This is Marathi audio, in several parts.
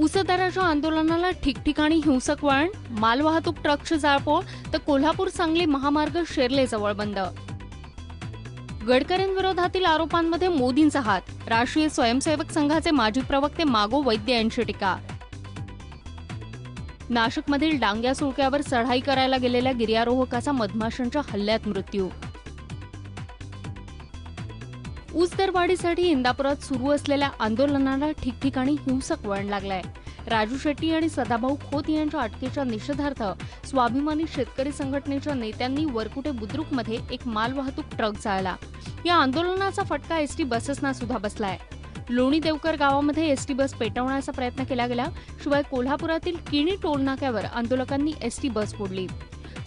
ऊसदराच्या आंदोलनाला ठिकठिकाणी हिंसक वळण मालवाहतूक ट्रकची जाळपोळ तर कोल्हापूर सांगली महामार्ग शेरले जवळ बंद. गडकरींविरोधातील आरोपांमध्ये मोदींचा हात. राष्ट्रीय स्वयंसेवक संघाचे माजी प्रवक्ते मागो वैद्य यांची टीका. नाशिकमधील डांग्या सुळक्यावर चढाई करायला गेलेल्या गिर्यारोहकाचा मधमाशांच्या हल्ल्यात मृत्यू. ऊस दरवाढीसाठी इंदापुरात सुरू असलेल्या आंदोलनाला ठिकठिकाणी हिंसक वळण लागलंय. राजू शेट्टी आणि सदाभाऊ खोत यांच्या अटकेच्या निषेधार्थ स्वाभिमानी शेतकरी संघटनेच्या नेत्यांनी वरकुटे बुद्रुकमध्ये एक मालवाहतूक ट्रक जाळला या आंदोलनाचा फटका एसटी बसेसना सुद्धा बसलाय. लोणी देवकर गावामध्ये एसटी बस पेटवण्याचा प्रयत्न केला गेला शिवाय कोल्हापुरातील किणी टोलनाक्यावर आंदोलकांनी एसटी बस फोडली.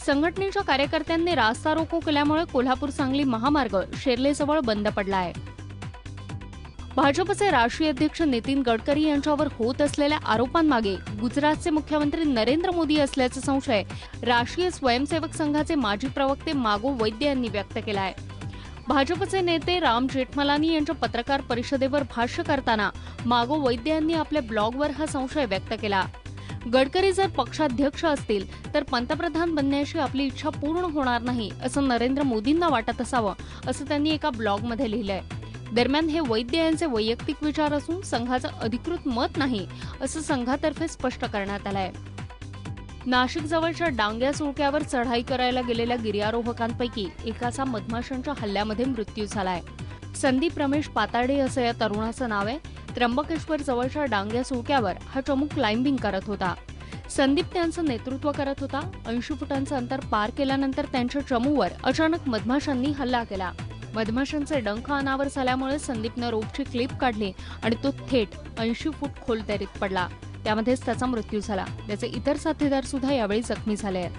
संघटनेच्या कार्यकर्त्यांनी रास्ता रोको केल्यामुळे कोल्हापूर सांगली महामार्ग शेर्लेजवळ बंद पडला आहे भाजपचे राष्ट्रीय अध्यक्ष नितीन गडकरी यांच्यावर होत असलेल्या आरोपांमागे गुजरातचे मुख्यमंत्री नरेंद्र मोदी असल्याचा संशय राष्ट्रीय स्वयंसेवक संघाचे माजी प्रवक्ते मागो वैद्य यांनी व्यक्त केला आहे भाजपचे नेते राम जेठमलानी यांच्या पत्रकार परिषदेवर भाष्य करताना मागो वैद्य यांनी आपल्या ब्लॉगवर हा संशय व्यक्त केला. गडकरी जर पक्षाध्यक्ष असतील तर पंतप्रधान बनण्याची आपली इच्छा पूर्ण होणार नाही असं नरेंद्र मोदींना वाटत असावं असं त्यांनी एका ब्लॉगमध्ये लिहिलंय. दरम्यान हे वैद्य यांचे वैयक्तिक विचार असून संघाचं अधिकृत मत नाही असं संघातर्फे स्पष्ट करण्यात आलंय. नाशिक जवळच्या डांग्या सुळक्यावर चढाई करायला गेलेल्या गिर्यारोहकांपैकी एकाचा मधमाशांच्या हल्ल्यामध्ये मृत्यू झालाय. संदीप रमेश पाताडे असं या तरुणाचं नाव आहे. त्र्यंबकेश्वर जवळच्या डांग्या सुळक्यावर हा चमूक क्लाइम्बिंग करत होता. संदीप त्यांचं नेतृत्व करत होता. ऐंशी फुटांचं अंतर पार केल्यानंतर त्यांच्या चमूवर अचानक मधमाशांनी हल्ला केला. मधमाशांचे डंख अनावर झाल्यामुळे संदीपनं रोपची क्लिप काढली आणि तो थेट ऐंशी फूट खोल दरीत पडला. त्यामध्येच त्याचा मृत्यू झाला. त्याचे इतर साथीदार सुद्धा यावेळी जखमी झाले आहेत.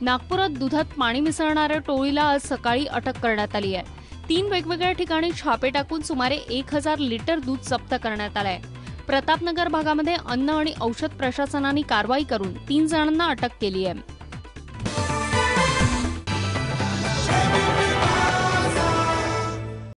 नागपुरात दुधात पाणी मिसळणाऱ्या टोळीला आज सकाळी अटक करण्यात आली आहे. तीन वेगवेगळ्या ठिकाणी छापे टाकून सुमारे एक हजार लिटर दूध जप्त करण्यात आलंय. प्रतापनगर भागामध्ये अन्न आणि औषध प्रशासनाने कारवाई करून तीन जणांना अटक केली आहे.